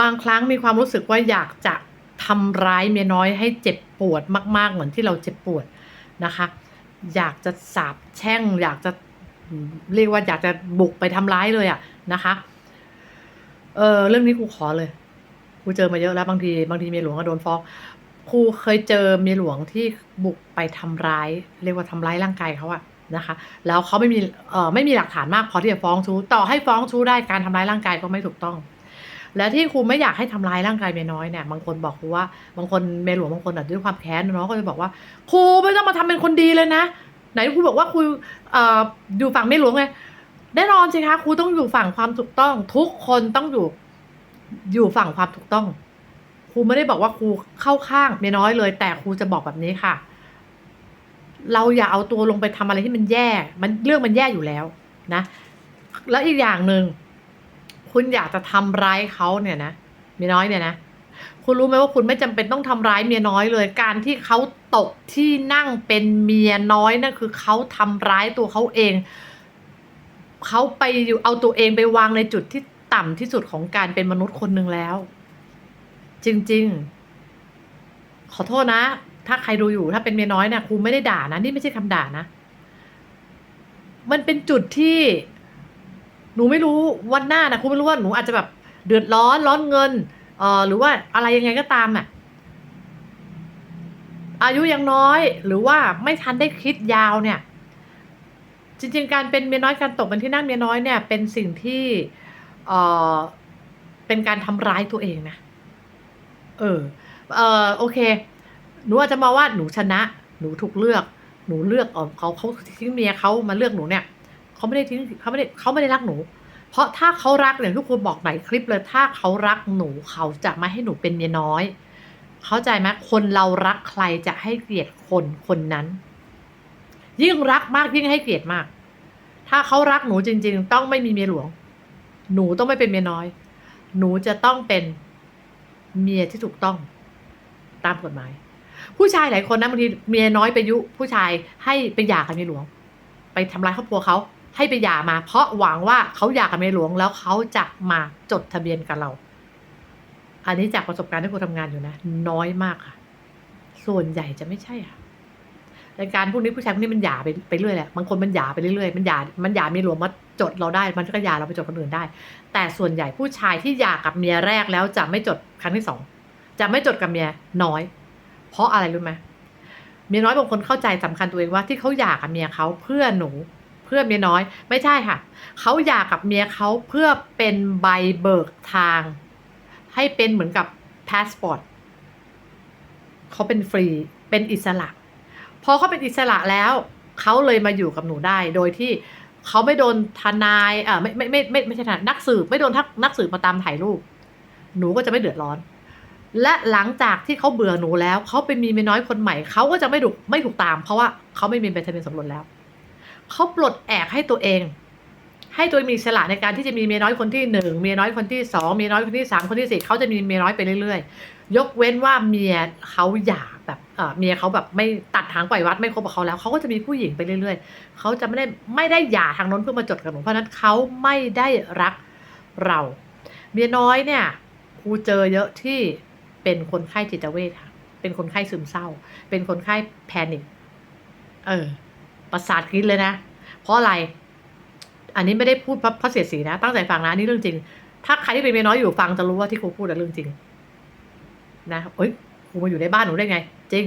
บางครั้งมีความรู้สึกว่าอยากจะทำร้ายเมียน้อยให้เจ็บปวดมาก ๆ เหมือนที่เราเจ็บปวดนะคะ อยากจะสาบแช่ง อยากจะเรียกว่าอยากจะบุกไปทำร้ายเลยอะนะคะ เออเรื่องนี้ครูขอเลยครูเจอมาเยอะแล้วบางทีบางทีเมียหลวงก็โดนฟ้องครูเคยเจอเมียหลวงที่บุกไปทำร้าย เรียกว่าทำร้ายร่างกายเขาอะนะคะ แล้วเขาไม่มีเอ่อไม่มีหลักฐานมากพอที่จะฟ้องชู้ต่อให้ฟ้องชู้ได้การทำร้ายร่างกายก็ไม่ถูกต้อง และที่ครูไม่อยากให้ทำร้ายร่างกายเมียน้อยเนี่ยบางคนบอกครูว่าบางคนเมียหลวงบางคนอาจด้วยความแค้นเนาะก็จะบอกว่าครูไม่ต้องมาทำเป็นคนดีเลยนะ ไหนครูบอกว่าครูอยู่ฝั่งเมียหลวงไงแน่นอนสิคะครูต้องอยู่ฝั่งความถูกต้อง ทุกคนต้องอยู่อยู่ฝั่งความถูกต้องครูไม่ได้บอกว่าครูเข้าข้างเมียน้อยเลย แต่ครูจะบอกแบบนี้ค่ะ เราอย่าเอาตัวลงไปทำอะไรที่มันแย่ มันเรื่องมันแย่อยู่แล้วนะ แล้วอีกอย่างหนึ่ง คุณอยากจะทำร้ายเขาเนี่ยนะเมียน้อยเนี่ยนะ คุณรู้ไหมว่าคุณไม่จำเป็นต้องทำร้ายเมียน้อยเลย การที่เขาตกที่นั่งเป็นเมียน้อยนั่นคือเขาทำร้ายตัวเขาเอง เขาไปอยู่เอาตัวเองไปวางในจุดที่ต่ำที่สุดของการเป็นมนุษย์คนหนึ่งแล้ว จริง ๆ ขอโทษนะ ถ้าใครดูอยู่ถ้าเป็นเมียน้อยนี่ยครูไม่ได้ด่านะ นี่ไม่ใช่คำด่านะ มันเป็นจุดที่ หนูไม่รู้วันหน้านะครูไม่รู้ว่าหนูอาจจะแบบเดือดร้อนร้อนเงินเอ่อหรือว่าอะไรยังไงก็ตามอะอายุยังน้อยหรือว่าไม่ทันได้คิดยาวเนี่ย จริงๆการเป็นเมียน้อยการตกเป็นที่นั่งเมียน้อยเนี่ย เป็นสิ่งที่เอ่อเป็นการทำร้ายตัวเองนะเออเออโอเค หนูอาจจะมาว่าหนูชนะ หนูถูกเลือก หนูเลือกเขาเขาทิ้งเมียเขามาเลือกหนูเนี่ย เขาไม่ได้ทิ้งเขาไม่ได้เขาไม่ได้รักหนู เพราะถ้าเขารักอย่างทุกคนบอกไหนคลิปเลย ถ้าเขารักหนูเขาจะไม่ให้หนูเป็นเมียน้อย เข้าใจไหมคนเรารักใครจะให้เกลียดคนคนนั้น ยิ่งรักมากยิ่งให้เกลียดมาก ถ้าเขารักหนูจริง ๆ ต้องไม่มีเมียหลวง หนูต้องไม่เป็นเมียน้อย หนูจะต้องเป็นเมียที่ถูกต้องตามกฎหมาย ผู้ชายหลายคนนะบางทีเมียน้อยไปยุ ผู้ชายให้ไปหย่ากับเมียหลวง ไปทำร้ายครอบครัวเขา ให้ไปหย่ามา เพราะหวังว่าเขาหย่ากกับเมียหลวงแล้วเขาจะมาจดทะเบียนกับเรา อันนี้จากประสบการณ์ที่ครูทำงานอยู่นะ น้อยมากค่ะ ส่วนใหญ่จะไม่ใช่ค่ะรายการพวกนี้ผู้ชายพวกนี้มันหย่าไปไปเรื่อยแหละบางคนมันหย่าไปเรื่อยๆมันหย่ามันหย่าเมียหลวงมาจดเราได้ มันก็หย่าเราไปจดคนอื่นได้ แต่ส่วนใหญ่ผู้ชายที่หย่ากับเมียแรกแล้วจะไม่จดครั้งที่สองจะไม่จดกับเมียน้อย เพราะอะไรรู้ไหมเมียน้อยบางคนเข้าใจสำคัญตัวเองว่าที่เขาหย่ากับเมียเขาเพื่อหนู เพื่อเมียน้อย ไม่ใช่ค่ะ เขาหย่ากับเมียเขาเพื่อเป็นใบเบิกทาง ให้เป็นเหมือนกับพาสปอร์ตเขาเป็นฟรีเป็นอิสระพอเขาเป็นอิสระแล้วเขาเลยมาอยู่กับหนูได้ โดยที่เขาไม่โดนทนายเอ่อไม่ไม่ไม่ไม่ไม่ใช่ทนายนักสืบไม่โดนทักนักสืบมาตามถ่ายรูป หนูก็จะไม่เดือดร้อน และหลังจากที่เขาเบื่อหนูแล้วเขาไปมีเมียน้อยคนใหม่เขาก็จะไม่ถูกไม่ถูกตาม เพราะว่าเขาไม่มีใบทะเบียนสมรสแล้ว เขาปลดแอกให้ตัวเอง ให้ตัวมีสละในการที่จะมีเมียน้อยคนที่หนึ่งเมียน้อยคนที่สองเมียน้อยคนที่สามคนที่สี่เขาจะมีเมียน้อยไปเรื่อยๆ ยกเว้นว่าเมียเขาหย่าแบบเออเมียเขาแบบไม่ตัดทางปล่อยวัดไม่คบกับเขาแล้วเขาก็จะมีผู้หญิงไปเรื่อยๆเขาจะไม่ได้ไม่ได้หย่าทางน้นเพื่อมาจดกับหนูเพราะฉะนั้นเขาไม่ได้รักเรา เมียน้อยเนี่ยครูเจอเยอะที่เป็นคนไข้จิตเวชค่ะเป็นคนไข้ซึมเศร้า เป็นคนไข้แพนิคเออ ประสาทกริดเลยนะ เพราะอะไร อันนี้ไม่ได้พูดเพราะเสียสีนะ ตั้งใจฟังนะนี่เรื่องจริง ถ้าใครที่เป็นเมียน้อยอยู่ฟังจะรู้ว่าที่ครูพูดอะเรื่องจริง นะเอ้ยครูมาอยู่ในบ้านหนูได้ไง จริง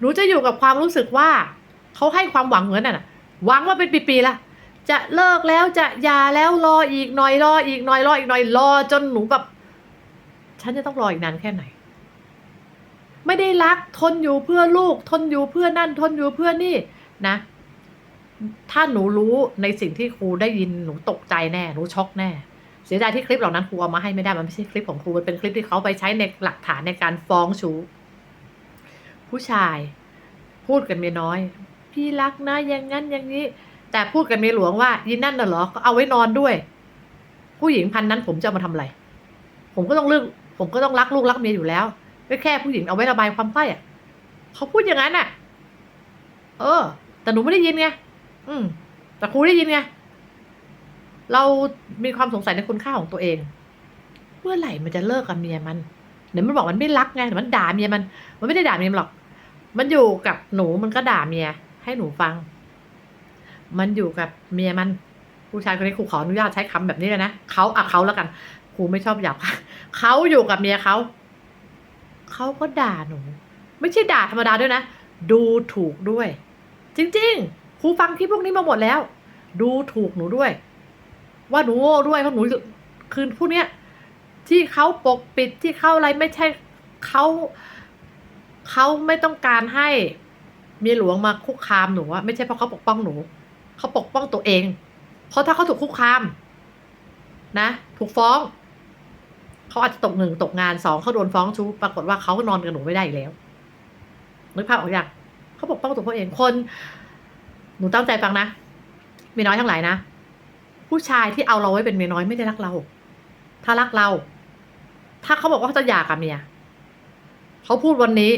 หนูจะอยู่กับความรู้สึกว่าเขาให้ความหวังเหมือนน่ะหวังมาเป็นปีๆละจะเลิกแล้วจะยาแล้วรออีกหน่อยรออีกหน่อยรออีกหน่อยรอจนหนูแบบฉันจะต้องรออีกนานแค่ไหน ไม่ได้รักทนอยู่เพื่อลูก ทนอยู่เพื่อนั่น ทนอยู่เพื่อนี่ นะ ถ้าหนูรู้ในสิ่งที่ครูได้ยินหนูตกใจแน่ หนูช็อกแน่ เสียดายที่คลิปเหล่านั้นครูเอามาให้ไม่ได้มันไม่ใช่คลิปของครูมันเป็นคลิปที่เขาไปใช้ในหลักฐานในการฟ้องชู้ผู้ชาย พูดกันเมียน้อย พี่รักนะอย่างนั้นอย่างนี้ แต่พูดกันเมียหลวงว่ายินนั่นน่ะเหรอก็เอาไว้นอนด้วย ผู้หญิงพันนั้นผมจะมาทำอะไร ผมก็ต้องเลือกผมก็ต้องรักลูกรักเมียอยู่แล้วไม่แค่ผู้หญิงเอาไว้ระบายความใต้อะเขาพูดอย่างนั้นน่ะ เออ แต่หนูไม่ได้ยินไงอืม แต่ครูได้ยินไงเรามีความสงสัยในคุณค่าของตัวเอง เมื่อไหร่มันจะเลิกกับเมียมันเดี๋ยวมันบอกมันไม่รักไงแต่มันด่าเมียมัน มันไม่ได้ด่าเมียมหรอก มันอยู่กับหนูมันก็ด่าเมีย ให้หนูฟัง มันอยู่กับเมียมันผู้ชายคนนี้ครูขออนุญาตใช้คำแบบนี้เลยนะเขาอะเขาแล้วกันครูไม่ชอบหยาบเขาอยู่กับเมียเขาเขาก็ด่าหนู ไม่ใช่ด่าธรรมดาด้วยนะ ดูถูกด้วย จริงๆ ครูฟังที่พวกนี้มาหมดแล้ว ดูถูกหนูด้วย ว่าหนูโง่ด้วยเพราะหนูคือพวกเนี้ย ที่เขาปกปิดที่เขาอะไรไม่ใช่เขาเขาไม่ต้องการให้มีหลวงมาคุกคามหนูอะไม่ใช่เพราะเขาปกป้องหนูเขาปกป้องตัวเอง เพราะถ้าเขาถูกคุกคาม นะ ถูกฟ้องเขาอาจจะตกหนึ่งตกงานสองเขาโดนฟ้องชู้ปรากฏว่าเขานอนกับหนูไม่ได้อีกแล้วนึกภาพออกอย่าง เขาปกป้องตัวเขาเองคนหนูตั้งใจฟังนะเมียน้อยทั้งหลายนะ ผู้ชายที่เอาเราไว้เป็นเมียน้อยไม่ได้รักเรา ถ้ารักเรา ถ้าเขาบอกว่าเขาจะหย่ากับเมียเขาพูดวันนี้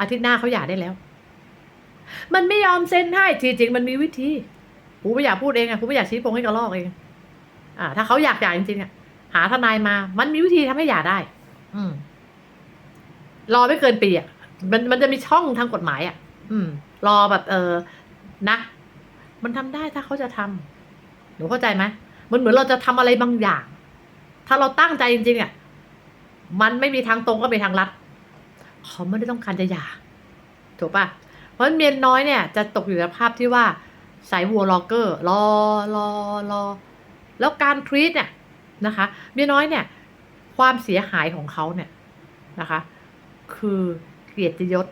อาทิตย์หน้าเขาหย่าได้แล้ว มันไม่ยอมเซ็นให้จริงๆมันมีวิธีกูไม่อยากพูดเองอะกูไม่อยากชี้โปงให้กระลอกเอง อ่า ถ้าเขาอยากหย่าจริงๆอะหาทนายมา มันมีวิธีทำให้หย่าได้ อืมรอไม่เกินปีอะ มันมันจะมีช่องทางกฎหมายอะอืม รอแบบ เออนะ มันทำได้ถ้าเขาจะทำหนูเข้าใจไหมมันเหมือนเราจะทำอะไรบางอย่าง ถ้าเราตั้งใจจริงๆอะมันไม่มีทางตรงก็มีทางลัดเขาไม่ได้ต้องการจะหย่าถูกปะเพราะนั้นเมียน้อยเนี่ย จะตกอยู่ในภาพที่ว่าสายวัวล็อกเกอร์รอรอรอแล้วการทรีตเนี่ยนะคะ เมียน้อยเนี่ย ความเสียหายของเขาเนี่ยนะคะ คือ เกียรติยศ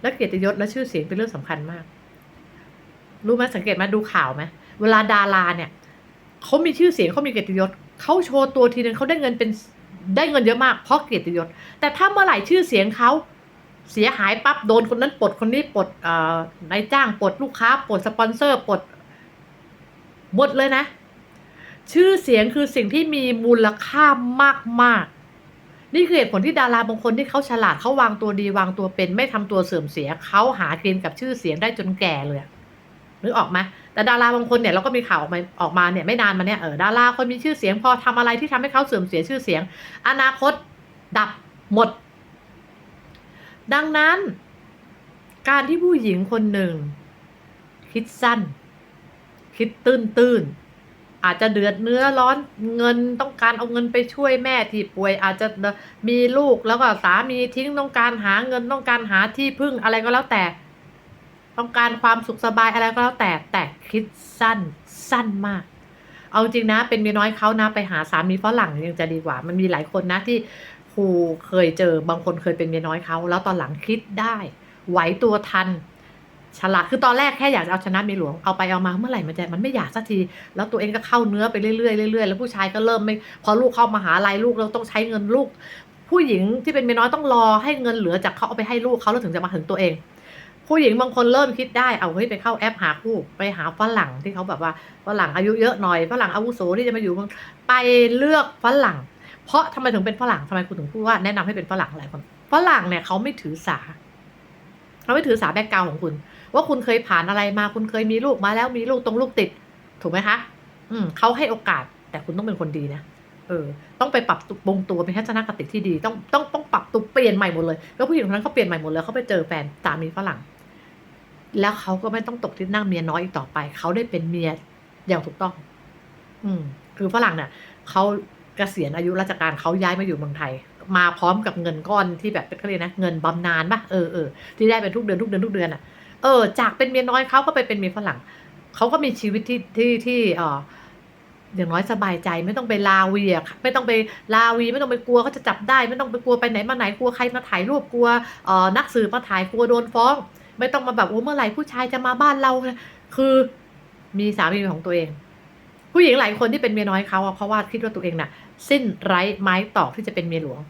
และเกียรติยศและชื่อเสียงเป็นเรื่องสำคัญมาก รู้ไหมสังเกตไหมดูข่าวไหมเวลาดาราเนี่ยเขามีชื่อเสียงเขามีเกียรติยศเขาโชว์ตัวทีนึงเขาได้เงินเป็นได้เงินเยอะมากเพราะเกียรติยศ แต่ถ้าเมื่อไหร่ชื่อเสียงเขาเสียหายปั๊บโดนคนนั้นปลดคนนี้ปลดนายจ้างปลดลูกค้าปลดสปอนเซอร์ปลดหมดเลยนะ ชื่อเสียงคือสิ่งที่มีมูลค่ามากมากๆ นี่คือเหตุผลที่ดาราบางคนที่เขาฉลาดเขาวางตัวดีวางตัวเป็น ไม่ทำตัวเสื่อมเสียเขาหากินกับชื่อเสียงได้จนแก่เลยนึกออกไหมแต่ดาราบางคนเนี่ยเราก็มีข่าวออกมาออกมาเนี่ยไม่นานมาเนี่ยเออดาราคนมีชื่อเสียงพอทำอะไรที่ทำให้เขาเสื่อมเสียชื่อเสียง อนาคต ดับหมด ดังนั้น การที่ผู้หญิงคนหนึ่ง คิดสั้น คิดตื้นตื้น อาจจะเดือดเนื้อร้อนเงินต้องการเอาเงินไปช่วยแม่ที่ป่วย อาจจะมีลูกแล้วก็สามีทิ้งต้องการหาเงินต้องการหาที่พึ่งอะไรก็แล้วแต่ ต้องการความสุขสบายอะไรก็แล้วแต่แต่คิดสั้นสั้นมาก เอาจริงนะเป็นเมียน้อยเขานะไปหาสามีฝรั่งยังจะดีกว่า มันมีหลายคนนะที่ครูเคยเจอบางคนเคยเป็นเมียน้อยเขาแล้วตอนหลังคิดได้ ไหวตัวทัน ฉลาดคือตอนแรกแค่อยากจะเอาชนะเมียหลวงเอาไปเอามาเมื่อไหร่มันจะมันไม่อยากสักที แล้วตัวเองก็เข้าเนื้อไปเรื่อยๆเรื่อยๆแล้วผู้ชายก็เริ่มไม่พอลูกเข้ามาหาลัยลูกเราต้องใช้เงินลูก ผู้หญิงที่เป็นเมียน้อยต้องรอให้เงินเหลือจากเขาเอาไปให้ลูกเขาแล้วถึงจะมาถึงตัวเอง ผู้หญิงบางคนเริ่มคิดได้เอาเฮ้ยไปเข้าแอปหาคู่ไปหาฝรั่งที่เขาแบบว่าฝรั่งอายุเยอะหน่อยฝรั่งอาวุโสที่จะมาอยู่ไปเลือกฝรั่ง เพราะทำไมถึงเป็นฝรั่งทำไมคุณถึงพูดว่าแนะนำให้เป็นฝรั่งหลายคนฝรั่งเนี่ยเขาไม่ถือสาเขาไม่ถือสาแบ็กกราวของคุณ ว่าคุณเคยผ่านอะไรมา คุณเคยมีลูกมาแล้วมีลูกตรงลูกติด ถูกไหมคะ อืมเขาให้โอกาส แต่คุณต้องเป็นคนดีนะเออ ต้องไปปรับปรุงตัวเป็นทัศนคติที่ดี ต้องต้องต้องปรับตัวเปลี่ยนใหม่หมดเลย แล้วผู้หญิงคนนั้นเขาเปลี่ยนใหม่หมดเลยเขาไปเจอแฟนสามีฝรั่ง แล้วเขาก็ไม่ต้องตกที่นั่งเมียน้อยอีกต่อไป เขาได้เป็นเมียอย่างถูกต้อง อืม คือฝรั่งเนี่ยเขาเกษียณอายุราชการเขาย้ายมาอยู่เมืองไทย มาพร้อมกับเงินก้อนที่แบบเขาเรียกนะ เงินบำนาญปะเออเออที่ได้เป็นทุกเดือนทุกเดือนทุกเดือนอะ เออ จากเป็นเมียน้อยเขาก็ไปเป็นเมียฝรั่งเขาก็มีชีวิตที่ที่ที่เอออย่างน้อยสบายใจไม่ต้องไปลาวีอะไม่ต้องไปลาวีไม่ต้องไปกลัวเขาจะจับได้ ไม่ต้องไปกลัวไปไหนมาไหนกลัวใครมาถ่ายรูปกลัวเออนักสืบมาถ่ายกลัวโดนฟ้อง ไม่ต้องมาแบบโอ้เมื่อไหร่ผู้ชายจะมาบ้านเราคือมีสามีของตัวเอง ผู้หญิงหลายคนที่เป็นเมียน้อยเขาเพราะว่าคิดว่าตัวเองน่ะ สิ้นไร้ไม้ตอกที่จะเป็นเมียหลวง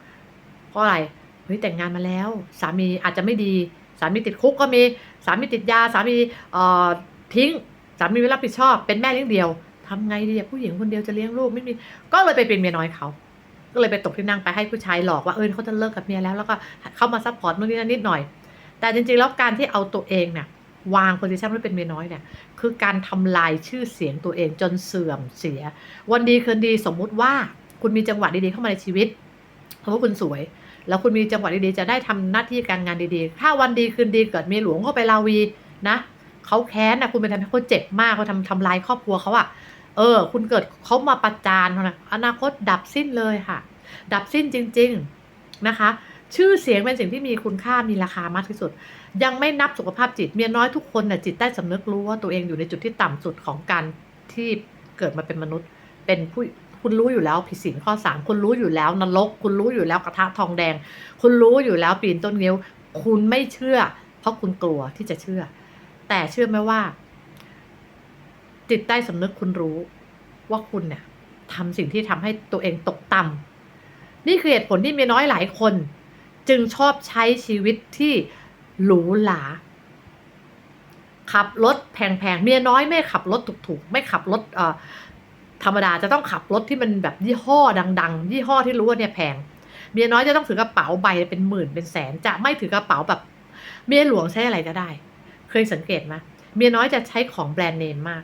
เพราะอะไรเฮ้ยแต่งงานมาแล้ว สามีอาจจะไม่ดี สามีติดคุกก็มีสามีติดยาสามีทิ้งสามีไม่รับผิดชอบ เป็นแม่เลี้ยงเดียวทำไงดีผู้หญิงคนเดียวจะเลี้ยงลูกไม่มีก็เลยไปเป็นเมียน้อยเขาก็เลยไปตกที่นั่งไปให้ผู้ชายหลอกว่าเออเขาจะเลิกกับเมียแล้วแล้วก็เข้ามาซัพพอร์ตนู่นนี่นั่นนิดหน่อย แต่จริงๆแล้วการที่เอาตัวเองเนี่ยวางโพซิชันไว้เป็นเมียน้อยเนี่ยคือการทำลายชื่อเสียงตัวเองจนเสื่อมเสีย วันดีคืนดีสมมุติว่าคุณมีจังหวะดีๆเข้ามาในชีวิตเพราะว่าคุณสวย แล้วคุณมีจังหวะดีๆจะได้ทำหน้าที่การงานดีๆ ถ้าวันดีคืนดีเกิดมีหลวงเข้าไปลาวีนะเขาแค้นนะคุณไปทำให้เขาเจ็บมากเขาทำทำลายครอบครัวเขาอะเออ คุณเกิดเขามาประจานนะอนาคตดับสิ้นเลยค่ะ ดับสิ้นจริง ๆนะคะ ชื่อเสียงเป็นสิ่งที่มีคุณค่ามีราคามากที่สุด ยังไม่นับสุขภาพจิตเมียน้อยทุกคนน่ะจิตใต้สำนึกรู้ว่าตัวเองอยู่ในจุดที่ต่ำสุดของการที่เกิดมาเป็นมนุษย์เป็นผู้ คุณรู้อยู่แล้วผิดศีลข้อสามคุณรู้อยู่แล้วนรก คุณรู้อยู่แล้วกระทะทองแดง คุณรู้อยู่แล้วปีนต้นเงี้ยว คุณไม่เชื่อ เพราะคุณกลัวที่จะเชื่อ แต่เชื่อไหมว่า จิตใต้สำนึกคุณรู้ว่าคุณเนี่ยทำสิ่งที่ทำให้ตัวเองตกต่ำนี่คือเหตุผลที่เมียน้อยหลายคน จึงชอบใช้ชีวิตที่หรูหราขับรถแพงๆ เมียน้อยไม่ขับรถถูกๆ ไม่ขับรถเอ่อ ธรรมดาจะต้องขับรถที่มันแบบยี่ห้อดัง ๆ ยี่ห้อที่รู้ว่าเนี่ยแพงเมียน้อยจะต้องถือกระเป๋าใบเป็นหมื่นเป็นแสน จะไม่ถือกระเป๋าแบบเมียหลวงใช้อะไรก็ได้ เคยสังเกตไหมเมียน้อยจะใช้ของแบรนด์เนมมาก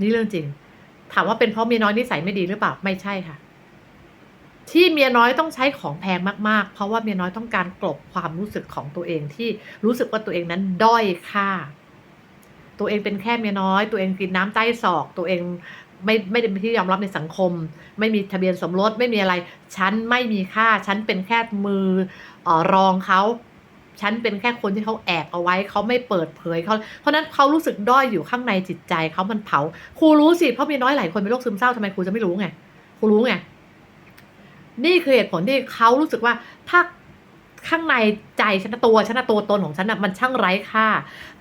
นี่เรื่องจริง ถามว่าเป็นเพราะเมียน้อยนิสัยไม่ดีหรือเปล่าไม่ใช่ค่ะ ที่เมียน้อยต้องใช้ของแพงมากๆ เพราะว่าเมียน้อยต้องการกลบความรู้สึกของตัวเองที่รู้สึกว่าตัวเองนั้นด้อยค่า ตัวเองเป็นแค่เมียน้อย ตัวเองกินน้ำใต้ศอก ตัวเอง ไม่ไม่ได้เป็นที่ยอมรับในสังคม ไม่มีทะเบียนสมรสไม่มีอะไร ฉันไม่มีค่า ฉันเป็นแค่มือออรองเขาฉันเป็นแค่คนที่เขาแอบเอาไว้เขาไม่เปิดเผยเขาเพราะนั้นเขารู้สึกด้อยอยู่ข้างในจิตใจเขามันเผาครูรู้สิเพราะมีน้อยหลายคนเป็นโรคซึมเศร้าทำไมครูจะไม่รู้ไงครูรู้ไงนี่คือเหตุผลที่เขารู้สึกว่าถ้าข้างในใจฉันะตัวฉันะตัวตนของฉันนะมันช่างไร้ค่า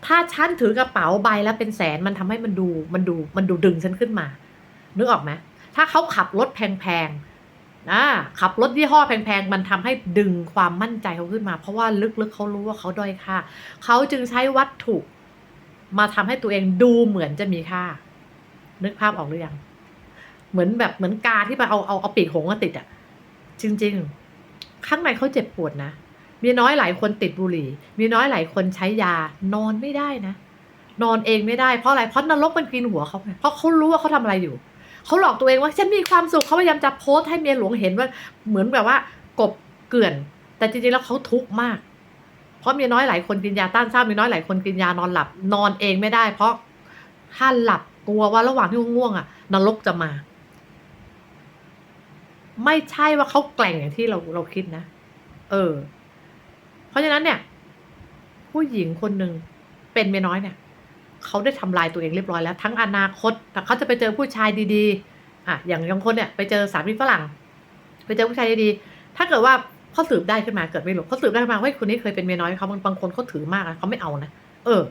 ถ้าฉันถือกระเป๋าใบแล้วเป็นแสนมันทำให้มันดูมันดูมันดูดึงฉันขึ้นมา นึกออกไหมถ้าเขาขับรถแพงๆนะขับรถยี่ห้อแพงๆ มันทำให้ดึงความมั่นใจเขาขึ้นมา เพราะว่าลึกๆเขารู้ว่าเขาด้อยค่า เขาจึงใช้วัตถุมาทำให้ตัวเองดูเหมือนจะมีค่า นึกภาพออกหรือยัง เหมือนแบบเหมือนกาที่มาเอาเอาเอาปีกหงมาติดอะจริง ๆ ข้างในเขาเจ็บปวดนะมีน้อยหลายคนติดบุหรี่ มีน้อยหลายคนใช้ยานอนไม่ได้นะ นอนเองไม่ได้เพราะอะไรเพราะนรกมันกินหัวเขาไงเพราะเขารู้ว่าเขาทำอะไรอยู่ เขาหลอกตัวเองว่าฉันมีความสุขเขาพยายามจะโพสต์ให้เมียหลวงเห็นว่าเหมือนแบบว่ากบเกลื่อน แต่จริงๆแล้วเขาทุกข์มาก เพราะมีน้อยหลายคนกินยาต้านเศร้ามีน้อยหลายคนกินยานอนหลับ นอนเองไม่ได้ เพราะถ้าหลับกลัวว่าระหว่างที่ง่วงอะนรกจะมา ไม่ใช่ว่าเขาแกล่งอย่างที่เราเราคิดนะเออ เพราะฉะนั้นเนี่ย ผู้หญิงคนหนึ่งเป็นเมียน้อยเนี่ย เขาได้ทำลายตัวเองเรียบร้อยแล้ว ทั้งอนาคตแต่เขาจะไปเจอผู้ชายดีๆอะอย่างบางคนเนี่ยไปเจอสามีฝรั่ง ไปเจอผู้ชายดีๆถ้าเกิดว่าเขาสืบได้ขึ้นมาเกิดไม่หลงเขาสืบได้ขึ้นมาว่าคนนี้เคยเป็นเมียน้อยเขาบางบางคนเขาถือมากนะเขาไม่เอานะเออ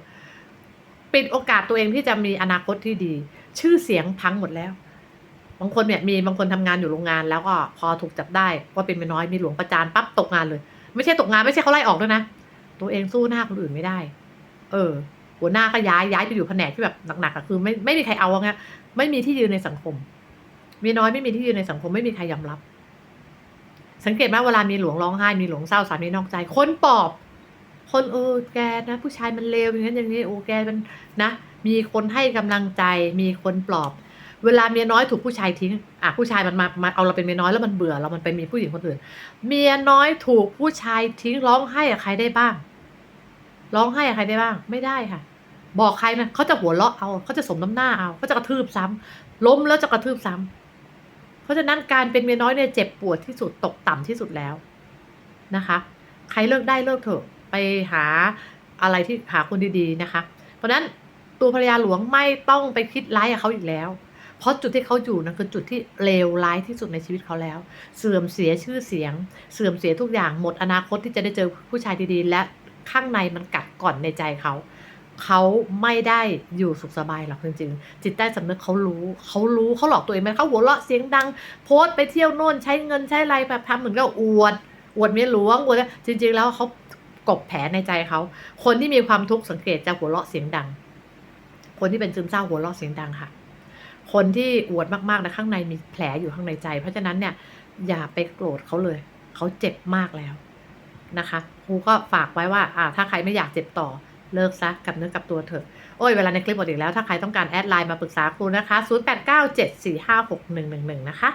ปิดโอกาสตัวเองที่จะมีอนาคตที่ดี ชื่อเสียงพังหมดแล้ว บางคนเนี่ยมีบางคนทำงานอยู่โรงงาน แล้วก็พอถูกจับได้ว่าเป็นเมียน้อยมีหลวงประจานปั๊บตกงานเลย ไม่ใช่ตกงานไม่ใช่เขาไล่ออกด้วยนะตัวเองสู้หน้าคนอื่นไม่ได้ เออ หัวหน้าก็ย้ายย้ายไปอยู่แผนกที่แบบหนักๆอะคือไม่ไม่มีใครเอาไงไม่มีที่ยืนในสังคม มีน้อยไม่มีที่ยืนในสังคมไม่มีใครยอมรับ สังเกตไหมเวลามีหลวงร้องไห้มีหลวงเศร้าสามีนอกใจคนปลอบ คนเออแกนะ ผู้ชายมันเลวอย่างนั้นอย่างนี้โอ้แกมันนะมีคนให้กำลังใจ มีคนปลอบ เวลาเมียน้อยถูกผู้ชายทิ้งอะผู้ชายมันมามาเอาเราเป็นเมียน้อยแล้วมันเบื่อเรามันไปมีผู้หญิงคนอื่น เมียน้อยถูกผู้ชายทิ้งร้องไห้กับใครได้บ้าง ร้องไห้กับใครได้บ้าง ไม่ได้ค่ะ บอกใครนะเขาจะหัวเราะเอาเขาจะสมน้ำหน้าเอาเขาจะกระทืบซ้ำล้มแล้วจะกระทืบซ้ำเพราะฉะนั้นการเป็นเมียน้อยเนี่ยเจ็บปวดที่สุดตกต่ำที่สุดแล้วนะคะ ใครเลิกได้เลิกเถอะไปหาอะไรที่หาคนดีๆนะคะ เพราะฉะนั้นตัวภรรยาหลวงไม่ต้องไปคิดร้ายกับเขาอีกแล้ว เพราะจุดที่เขาอยู่นะคือจุดที่เลวร้ายที่สุดในชีวิตเขาแล้ว เสื่อมเสียชื่อเสียง เสื่อมเสียทุกอย่างหมดอนาคตที่จะได้เจอผู้ชายดีๆและ ข้างในมันกัดก่อนในใจเขา เขาไม่ได้อยู่สุขสบายหรอกจริงๆ จิตใต้สำนึกเขารู้ เขารู้เขาหลอกตัวเองไหมเขาหัวเราะเสียงดัง โพสต์ไปเที่ยวโน่นใช้เงินใช้อะไรแบบทำเหมือนกับอวด อวดเมียหลวงอวดจริง ๆ แล้วเขากบแผลในใจเขา คนที่มีความทุกข์สังเกตจะหัวเราะเสียงดัง คนที่เป็นซึมเศร้าหัวเราะเสียงดังค่ะ คนที่อวดมากๆนะข้างในมีแผลอยู่ข้างในใจ เพราะฉะนั้นเนี่ยอย่าไปโกรธเขาเลย เขาเจ็บมากแล้ว นะคะครูก็ฝากไว้ว่าอ่าถ้าใครไม่อยากเจ็บต่อเลิกซะกับเนื้อกับตัวเถอะ โอ้ยเวลาในคลิปหมดอีกแล้ว ถ้าใครต้องการแอดไลน์มาปรึกษาครูนะคะ 0897456111 นะคะ